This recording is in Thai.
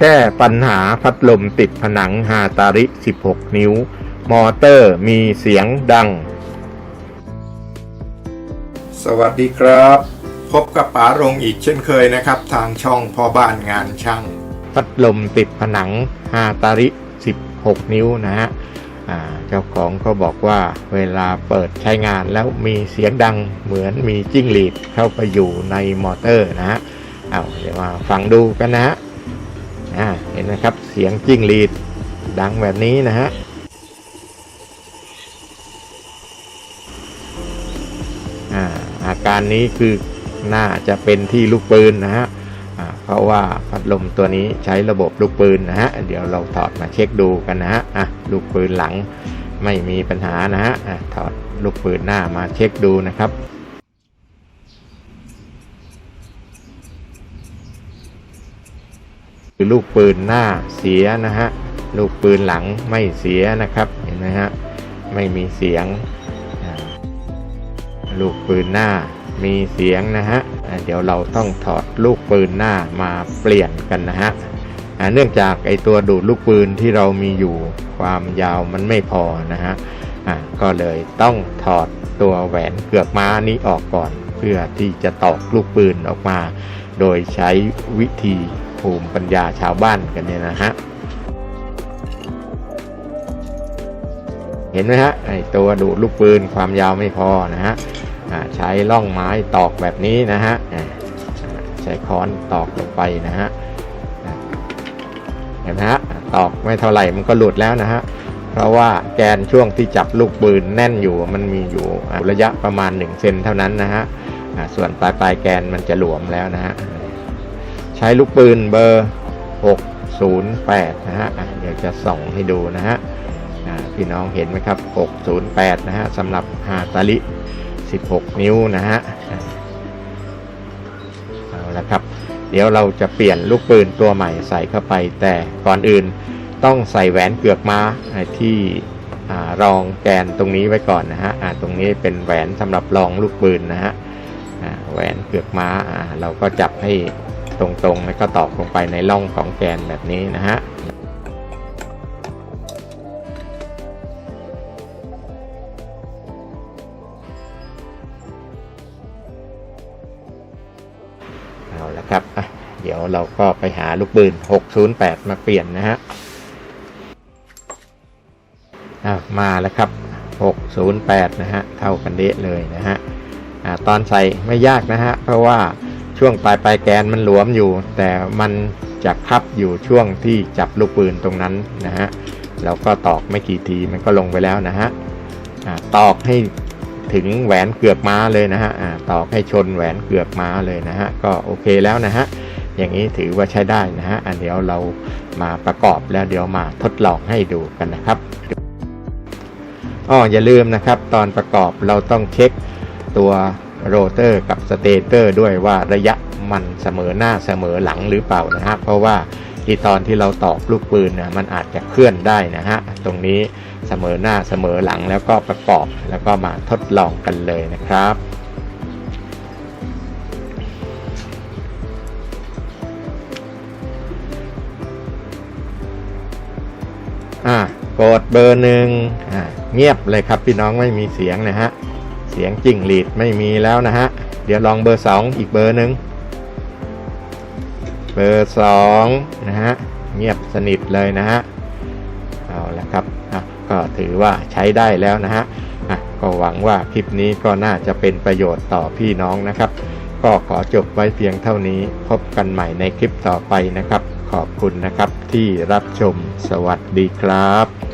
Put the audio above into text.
แก้ปัญหาพัดลมติดผนังฮาตาริ 16 นิ้ว มอเตอร์มีเสียงดัง สวัสดีครับ พบกับป๋ารงอีกเช่นเคยนะครับ ทางช่องพ่อบ้านงานช่าง พัดลมติดผนังฮาตาริ 16 นิ้วนะฮะอ่าเจ้าของก็บอกว่าเวลาเปิดใช้งานแล้วมีเสียงดังเหมือนมีจิ้งหรีดเข้าไปอยู่ในมอเตอร์นะฮะเอาเดี๋ยวมาฟังดูกันนะฮะ อ่าเห็นไหมครับเสียงจิ้งหรีดดังแบบนี้นะฮะอ่าอาการนี้คือน่าจะเป็นที่ลูกปืนนะฮะเพราะว่าพัดลมตัวนี้ใช้ระบบลูกปืนนะฮะเดี๋ยวเราถอดมาเช็คดูกันนะฮะอะลูกปืนหลังไม่มีปัญหานะฮะถอดลูกปืนหน้ามาเช็คดูนะครับ คือลูกปืนหน้าเสียนะฮะลูกปืนหลังไม่เสียนะครับเห็นไหมฮะไม่มีเสียง ลูกปืนหน้ามีเสียงนะฮะเดี๋ยวเราต้องถอดลูกปืนหน้ามาเปลี่ยนกันนะฮะเนื่องจากไอตัวดูดลูกปืนที่เรามีอยู่ความยาวมันไม่พอนะฮะก็เลยต้องถอดตัวแหวนเกือกม้านี้ออกก่อน เพื่อที่จะตอกลูกปืนออกมา โดยใช้วิธี ภูมิปัญญาชาวบ้านกันเนี่ยนะฮะ เห็นไหมฮะไอตัวดูลูกปืนความยาวไม่พอนะฮะใช้ล่องไม้ตอกแบบนี้นะฮะใช้ค้อนตอกลงไปนะฮะเห็นไหมฮะตอกไม่เท่าไหร่มันก็หลุดแล้วนะฮะเพราะว่าแกนช่วงที่จับลูกปืนแน่นอยู่มันมีอยู่ระยะประมาณ1เซนเท่านั้นนะฮะส่วนปลายปลายแกนมันจะหลวมแล้วนะฮะ ใช้ลูกปืนเบอร์ 608 นะฮะอะเดี๋ยวจะส่องให้ดูนะฮะพี่น้องเห็นไหมครับ 608 นะฮะสำหรับฮาตาลิ 16 นิ้วนะฮะเอาละครับ เดี๋ยวเราจะเปลี่ยนลูกปืนตัวใหม่ใส่เข้าไป แต่ก่อนอื่นต้องใส่แหวนเกือกม้าที่รองแกนตรงนี้ไว้ก่อนนะฮะตรงนี้เป็นแหวนสำหรับรองลูกปืนนะฮะแหวนเกือกม้าอ่าเราก็จับให้ ตรงๆ แล้วก็ตอกลงไปในร่องของแกนแบบนี้นะฮะเอาละครับเดี๋ยวเราก็ไปหาลูกปืน 608 มาเปลี่ยนนะฮะมาแล้วครับ 608 นะฮะ เท่ากันเดะเลยนะฮะอะตอนใส่ไม่ยากนะฮะ เพราะว่า ช่วงปลายปลายแกนมันหลวมอยู่ แต่มันจะคับอยู่ช่วงที่จับลูกปืนตรงนั้นนะฮะแล้วก็ตอกไม่กี่ทีมันก็ลงไปแล้วนะฮะตอกให้ถึงแหวนเกือกม้าเลยนะฮะตอกให้ชนแหวนเกือกม้าเลยนะฮะก็โอเคแล้วนะฮะอย่างนี้ถือว่าใช้ได้นะฮะอันเดี๋ยวเรามาประกอบแล้วเดี๋ยวมาทดลองให้ดูกันนะครับอ้ออย่าลืมนะครับ ตอนประกอบเราต้องเช็คตัว โรเตอร์กับสเตเตอร์ด้วยว่าระยะมันเสมอหน้าเสมอหลังหรือเปล่านะฮะเพราะว่าที่ตอนที่เราตอกลูกปืนนะมันอาจจะเคลื่อนได้นะฮะตรงนี้เสมอหน้าเสมอหลังแล้วก็ประกอบแล้วก็มาทดลองกันเลยนะครับอ่ากดเบอร์หนึ่งอ่าเงียบเลยครับพี่น้องไม่มีเสียงนะฮะ เสียงจิ้งหรีดไม่มีแล้วนะฮะ เดี๋ยวลองเบอร์สองอีกเบอร์หนึ่งเบอร์สองนะฮะ เงียบสนิทเลยนะฮะ เอาละครับอะก็ถือว่าใช้ได้แล้วนะฮะอะก็หวังว่าคลิปนี้ก็น่าจะเป็นประโยชน์ต่อพี่น้องนะครับ ก็ขอจบไว้เพียงเท่านี้พบกันใหม่ในคลิปต่อไปนะครับ ขอบคุณนะครับที่รับชมสวัสดีครับ